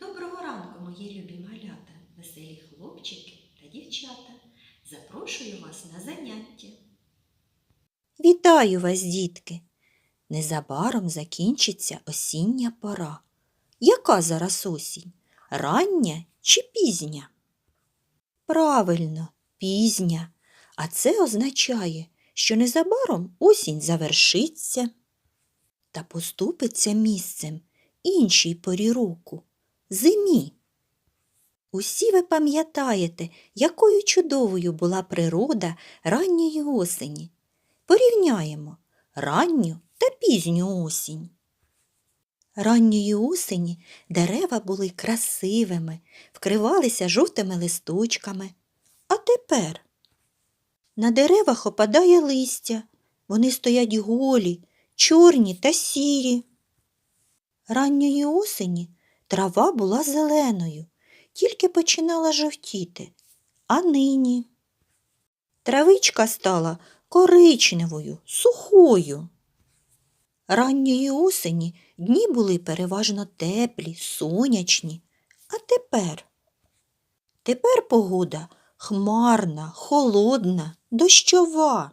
Доброго ранку, мої любі малята, веселі хлопчики та дівчата. Запрошую вас на заняття. Вітаю вас, дітки! Незабаром закінчиться осіння пора. Яка зараз осінь? Рання чи пізня? Правильно, пізня. А це означає, що незабаром осінь завершиться та поступиться місцем іншій порі року зимі. Усі ви пам'ятаєте, якою чудовою була природа ранньої осені. Порівняємо ранню та пізню осінь. Ранньої осені дерева були красивими, вкривалися жовтими листочками. А тепер на деревах опадає листя, вони стоять голі, чорні та сірі. Ранньої осені трава була зеленою, тільки починала жовтіти, а нині травичка стала коричневою, сухою. Ранньої осені дні були переважно теплі, сонячні. А тепер? Тепер погода хмарна, холодна, дощова.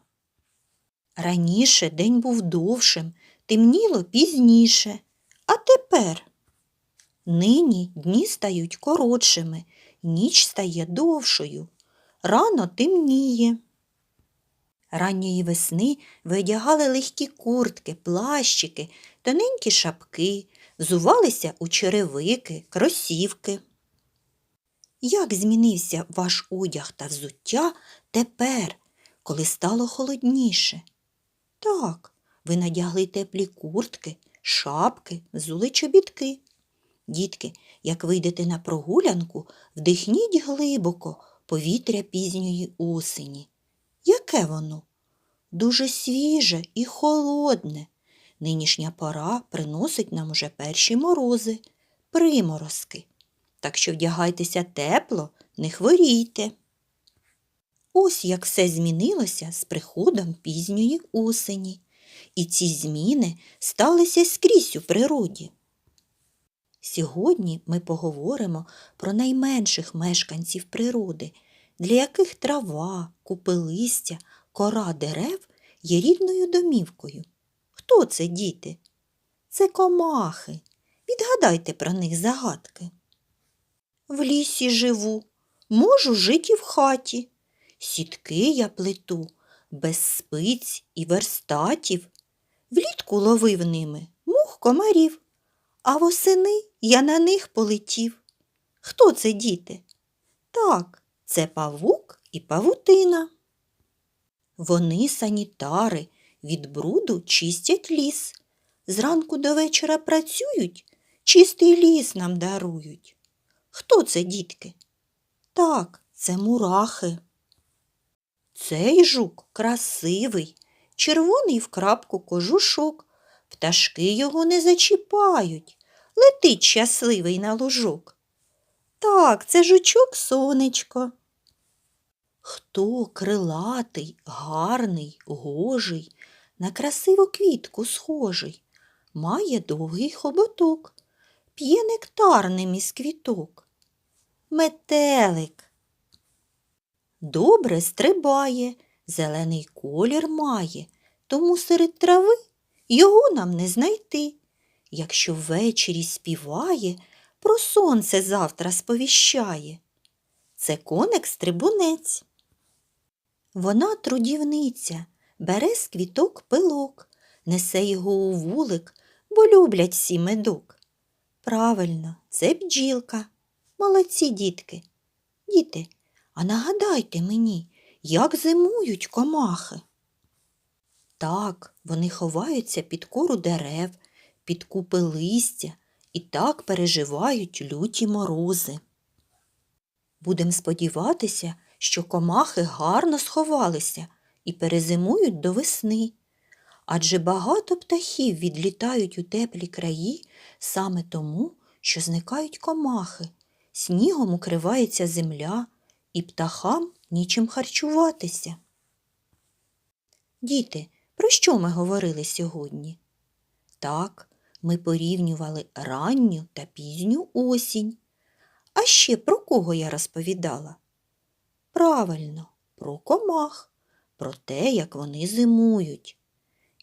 Раніше день був довшим, темніло пізніше. А тепер? Нині дні стають коротшими, ніч стає довшою, рано темніє. Ранньої весни видягали легкі куртки, плащики, тоненькі шапки, взувалися у черевики, кросівки. Як змінився ваш одяг та взуття тепер, коли стало холодніше? Так, ви надягли теплі куртки, шапки, взули чобітки. Дітки, як вийдете на прогулянку, вдихніть глибоко повітря пізньої осені. Яке воно? Дуже свіже і холодне. Нинішня пора приносить нам уже перші морози, приморозки. Так що вдягайтеся тепло, не хворійте. Ось як все змінилося з приходом пізньої осені. І ці зміни сталися скрізь у природі. Сьогодні ми поговоримо про найменших мешканців природи, для яких трава, купи листя, кора дерев є рідною домівкою. Хто це діти? Це комахи. Відгадайте про них загадки. В лісі живу, можу жити в хаті. Сітки я плету, без спиць і верстатів. Влітку ловив ними мух комарів, а восени я на них полетів. Хто це діти? Так, це павук і павутина. Вони санітари, від бруду чистять ліс. Зранку до вечора працюють, чистий ліс нам дарують. Хто це, дітки? Так, це мурахи. Цей жук красивий, червоний в крапку кожушок. Пташки його не зачіпають, летить щасливий на лужок. Так, це жучок сонечко. Хто крилатий, гарний, гожий, на красиву квітку схожий, має довгий хоботок, п'є нектар ним із квіток. Метелик. Добре стрибає, зелений колір має, тому серед трави його нам не знайти. Якщо ввечері співає, про сонце завтра сповіщає. Це коник стрибунець. Вона трудівниця, бере з квіток пилок, несе його у вулик, бо люблять всі медок. Правильно, це бджілка. Молодці дітки. Діти, а нагадайте мені, як зимують комахи. Так, вони ховаються під кору дерев, під купи листя і так переживають люті морози. Будем сподіватися, що комахи гарно сховалися і перезимують до весни. Адже багато птахів відлітають у теплі краї саме тому, що зникають комахи, снігом укривається земля, і птахам нічим харчуватися. Діти, про що ми говорили сьогодні? Так, ми порівнювали ранню та пізню осінь. А ще про кого я розповідала? Правильно, про комах, про те, як вони зимують.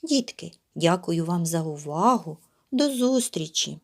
Дітки, дякую вам за увагу. До зустрічі!